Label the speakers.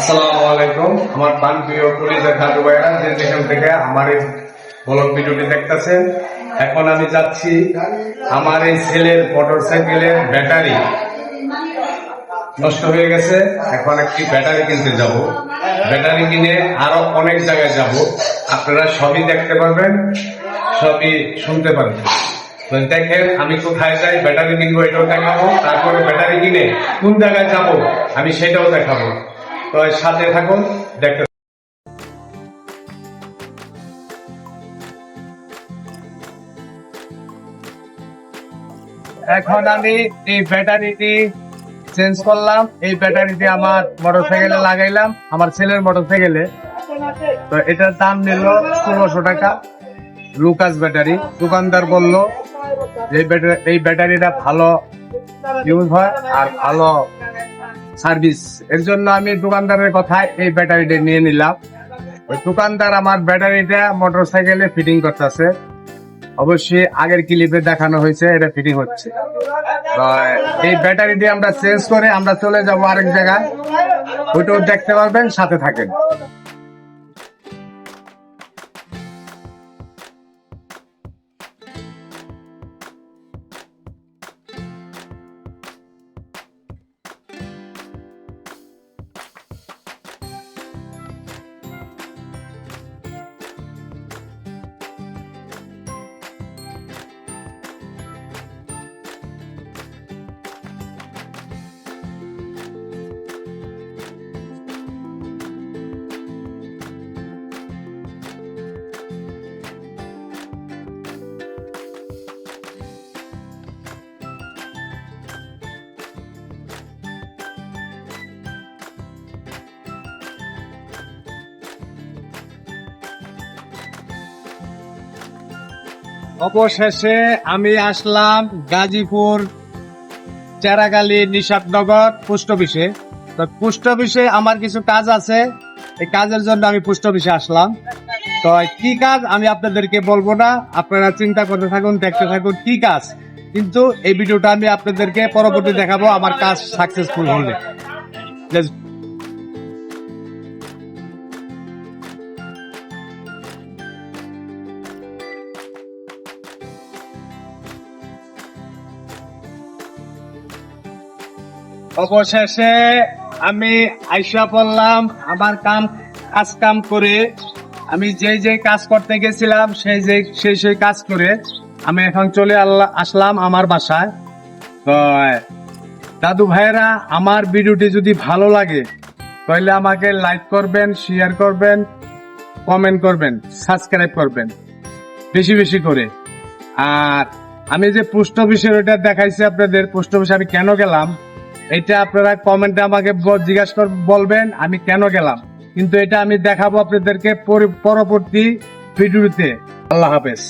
Speaker 1: আসসালামু আলাইকুম। আমার পান প্রিয় কলিজা খাদু ভাইরা, যে যেখান থেকে আমার এই ব্লগ ভিডিওটি দেখতেছেন, এখন আমি যাচ্ছি আমার এই ছেলের মোটর সাইকেলের ব্যাটারি। নষ্ট হয়ে গেছে, এখন একটি ব্যাটারি কিনতে যাব। ব্যাটারি কিনে আরও অনেক জায়গায় যাব। আপনারা সবই দেখতে পারবেন, সবই শুনতে পারবেন। দেখেন, আমি কোথায় যাই, ব্যাটারি কিনবো, এটাও দেখাবো, তারপরে ব্যাটারি কিনে কোন জায়গায় যাব, আমি সেটাও দেখাবো। সাথে থাকুন, দেখতে এখন আমি এই ব্যাটারিটি চেঞ্জ করলাম। এই ব্যাটারিটি আমার মোটর সাইকেলে লাগাইলাম, আমার ছেলের মোটর সাইকেলে তো এটার দাম নিল ষোলোশো টাকা। Lucas battery. দোকানদার বলল এই ব্যাটারি- এই ব্যাটারিটা ভালো ইউজ হয় আর ভালো সার্ভিস। এর জন্য আমি দোকানদারের কথায় এই ব্যাটারিটা নিয়ে নিলাম। ওই দোকানদার আমার ব্যাটারিটা মোটর সাইকেলে ফিটিং করতেছে। অবশ্যই আগের ক্লিপে দেখানো হয়েছে, এটা ফিটিং হচ্ছে। এই ব্যাটারিটি আমরা চেঞ্জ করে আমরা চলে যাব আরেক জায়গায়। ওইটাও দেখতে পারবেন, সাথে থাকেন। অবশেষে আমি আসলাম গাজীপুর চেরাগালি নিষাদনগর পোস্ট অফিসে। তো পোস্ট অফিসে আমার কিছু কাজ আছে, এই কাজের জন্য আমি পোস্ট অফিসে আসলাম। তো কি কাজ আমি আপনাদেরকে বলব না, আপনারা চিন্তা করতে থাকুন, দেখতে থাকুন কি কাজ। কিন্তু এই ভিডিওটা আমি আপনাদেরকে পরবর্তী দেখাবো আমার কাজ সাকসেসফুল হলে। অবশেষে আমি আইসা পড়লাম, আমার কাম, কাজ কাম করে। আমি যে যে কাজ করতে গেছিলাম, সেই যে সেই সেই কাজ করে আমি এখন চলে আল্লা- আসলাম আমার বাসায়। তো, দাদু ভাইয়েরা, আমার ভিডিওটি যদি ভালো লাগে, তাহলে আমাকে লাইক করবেন শেয়ার করবেন কমেন্ট করবেন সাবস্ক্রাইব করবেন, বেশি বেশি করে। আর আমি যে পোস্ট অফিসের ওইটা দেখাইছি আপনাদের পোস্ট অফিসে আমি কেন গেলাম? এটা আপনারা কমেন্টে আমাকে জিজ্ঞাসা কর বলবেন, আমি কেন গেলাম। কিন্তু এটা আমি দেখাবো আপনাদেরকে পরবর্তী ভিডিওতে আল্লাহ হাফেজ।